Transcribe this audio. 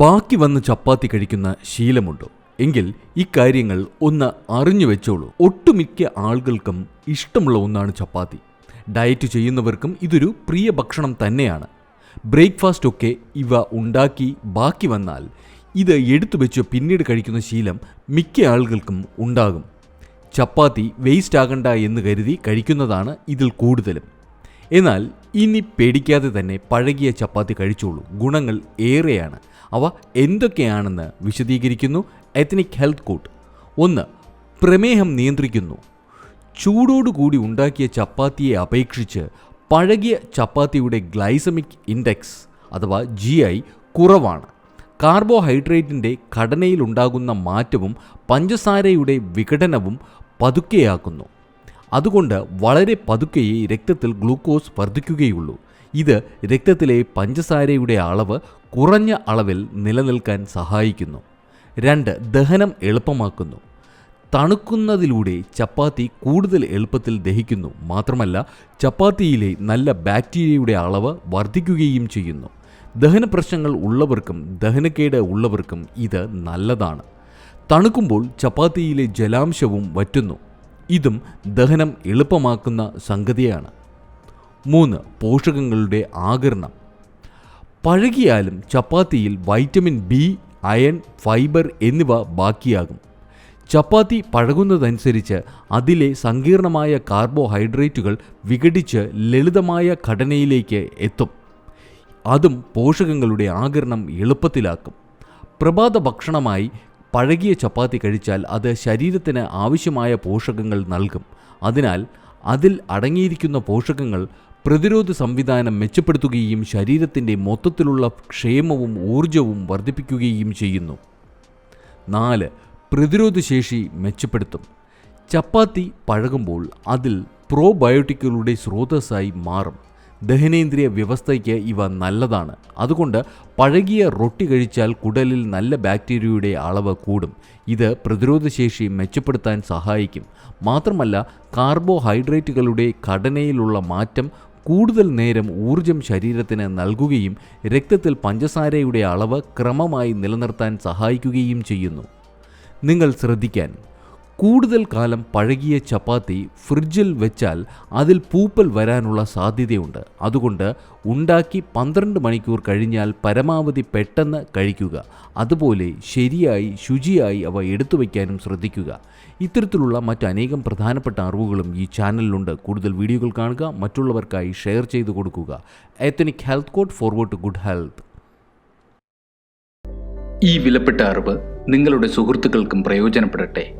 ബാക്കി വന്ന് ചപ്പാത്തി കഴിക്കുന്ന ശീലമുണ്ടോ? എങ്കിൽ ഇക്കാര്യങ്ങൾ ഒന്ന് അറിഞ്ഞു വെച്ചോളൂ. ഒട്ടുമിക്ക ആളുകൾക്കും ഇഷ്ടമുള്ള ഒന്നാണ് ചപ്പാത്തി. ഡയറ്റ് ചെയ്യുന്നവർക്കും ഇതൊരു പ്രിയ ഭക്ഷണം തന്നെയാണ്. ബ്രേക്ക്ഫാസ്റ്റ് ഒക്കെ ഇവ ഉണ്ടാക്കി ബാക്കി വന്നാൽ ഇത് എടുത്തു വെച്ച് പിന്നീട് കഴിക്കുന്ന ശീലം മിക്ക ആളുകൾക്കും ഉണ്ടാകും. ചപ്പാത്തി വേസ്റ്റ് ആകണ്ട എന്ന് കരുതി കഴിക്കുന്നതാണ് ഇതിൽ കൂടുതലും. എന്നാൽ ഇനി പേടിക്കാതെ തന്നെ പഴകിയ ചപ്പാത്തി കഴിച്ചോളൂ. ഗുണങ്ങൾ ഏറെയാണ്. അവ എന്തൊക്കെയാണെന്ന് വിശദീകരിക്കുന്നു എത്നിക് ഹെൽത്ത് കോട്ട് ഒന്ന് പ്രമേഹം നിയന്ത്രിക്കുന്നു. ചൂടോടുകൂടി ഉണ്ടാക്കിയ ചപ്പാത്തിയെ അപേക്ഷിച്ച് പഴകിയ ചപ്പാത്തിയുടെ ഗ്ലൈസമിക് ഇൻഡെക്സ് അഥവാ ജി ഐ കുറവാണ്. കാർബോഹൈഡ്രേറ്റിന്റെ ഘടനയിലുണ്ടാകുന്ന മാറ്റവും പഞ്ചസാരയുടെ വിഘടനവും പതുക്കെയാക്കുന്നു. അതുകൊണ്ട് വളരെ പതുക്കെ രക്തത്തിൽ ഗ്ലൂക്കോസ് വർദ്ധിക്കുകയുള്ളൂ. ഇത് രക്തത്തിലെ പഞ്ചസാരയുടെ അളവ് കുറഞ്ഞ അളവിൽ നിലനിൽക്കാൻ സഹായിക്കുന്നു. രണ്ട് ദഹനം എളുപ്പമാക്കുന്നു. തണുക്കുന്നതിലൂടെ ചപ്പാത്തി കൂടുതൽ എളുപ്പത്തിൽ ദഹിക്കുന്നു. മാത്രമല്ല ചപ്പാത്തിയിലെ നല്ല ബാക്ടീരിയയുടെ അളവ് വർദ്ധിക്കുകയും ചെയ്യുന്നു. ദഹന പ്രശ്നങ്ങൾ ഉള്ളവർക്കും ദഹനക്കേട് ഉള്ളവർക്കും ഇത് നല്ലതാണ്. തണുക്കുമ്പോൾ ചപ്പാത്തിയിലെ ജലാംശവും വറ്റുന്നു. ഇതും ദഹനം എളുപ്പമാക്കുന്ന സംഗതിയാണ്. മൂന്ന് പോഷകങ്ങളുടെ ആകരണം പഴകിയാലും ചപ്പാത്തിയിൽ വൈറ്റമിൻ ബി അയൺ ഫൈബർ എന്നിവ ബാക്കിയാകും. ചപ്പാത്തി പഴകുന്നതനുസരിച്ച് അതിലെ സങ്കീർണമായ കാർബോഹൈഡ്രേറ്റുകൾ വിഘടിച്ച് ലളിതമായ ഘടനയിലേക്ക് എത്തും. അതും പോഷകങ്ങളുടെ ആകരണം എളുപ്പത്തിലാക്കും. പ്രഭാത ഭക്ഷണമായി പഴകിയ ചപ്പാത്തി കഴിച്ചാൽ അത് ശരീരത്തിന് ആവശ്യമായ പോഷകങ്ങൾ നൽകും. അതിനാൽ അതിൽ അടങ്ങിയിരിക്കുന്ന പോഷകങ്ങൾ പ്രതിരോധ സംവിധാനം മെച്ചപ്പെടുത്തുകയും ശരീരത്തിന്റെ മൊത്തത്തിലുള്ള ക്ഷേമവും ഊർജവും വർദ്ധിപ്പിക്കുകയും ചെയ്യുന്നു. നാല് പ്രതിരോധശേഷി മെച്ചപ്പെടുത്തും. ചപ്പാത്തി പഴകുമ്പോൾ അതിൽ പ്രോബയോട്ടിക്കുകളുടെ സ്രോതസ്സായി മാറും. ദഹനേന്ദ്രിയ വ്യവസ്ഥയ്ക്ക് ഇവ നല്ലതാണ്. അതുകൊണ്ട് പഴകിയ റൊട്ടി കഴിച്ചാൽ കുടലിൽ നല്ല ബാക്ടീരിയയുടെ അളവ് കൂടും. ഇത് പ്രതിരോധശേഷി മെച്ചപ്പെടുത്താൻ സഹായിക്കും. മാത്രമല്ല കാർബോഹൈഡ്രേറ്റുകളുടെ ഘടനയിലുള്ള മാറ്റം കൂടുതൽ നേരം ഊർജം ശരീരത്തിന് നൽകുകയും രക്തത്തിൽ പഞ്ചസാരയുടെ അളവ് ക്രമമായി നിലനിർത്താൻ സഹായിക്കുകയും ചെയ്യുന്നു. നിങ്ങൾ ശ്രദ്ധിക്കാൻ കൂടുതൽ കാലം പഴകിയ ചപ്പാത്തി ഫ്രിഡ്ജിൽ വെച്ചാൽ അതിൽ പൂപ്പൽ വരാനുള്ള സാധ്യതയുണ്ട്. അതുകൊണ്ട് ഉണ്ടാക്കി പന്ത്രണ്ട് മണിക്കൂർ കഴിഞ്ഞാൽ പരമാവധി പെട്ടെന്ന് കഴിക്കുക. അതുപോലെ ശരിയായി ശുചിയായി അവ എടുത്തു വയ്ക്കാനും ശ്രദ്ധിക്കുക. ഇത്തരത്തിലുള്ള മറ്റനേകം പ്രധാനപ്പെട്ട അറിവുകളും ഈ ചാനലിലുണ്ട്. കൂടുതൽ വീഡിയോകൾ കാണുക മറ്റുള്ളവർക്കായി ഷെയർ ചെയ്തു കൊടുക്കുക. Ethnic health code forward to good health ഈ വിലപ്പെട്ട അറിവ് നിങ്ങളുടെ സുഹൃത്തുക്കൾക്കും പ്രയോജനപ്പെടട്ടെ.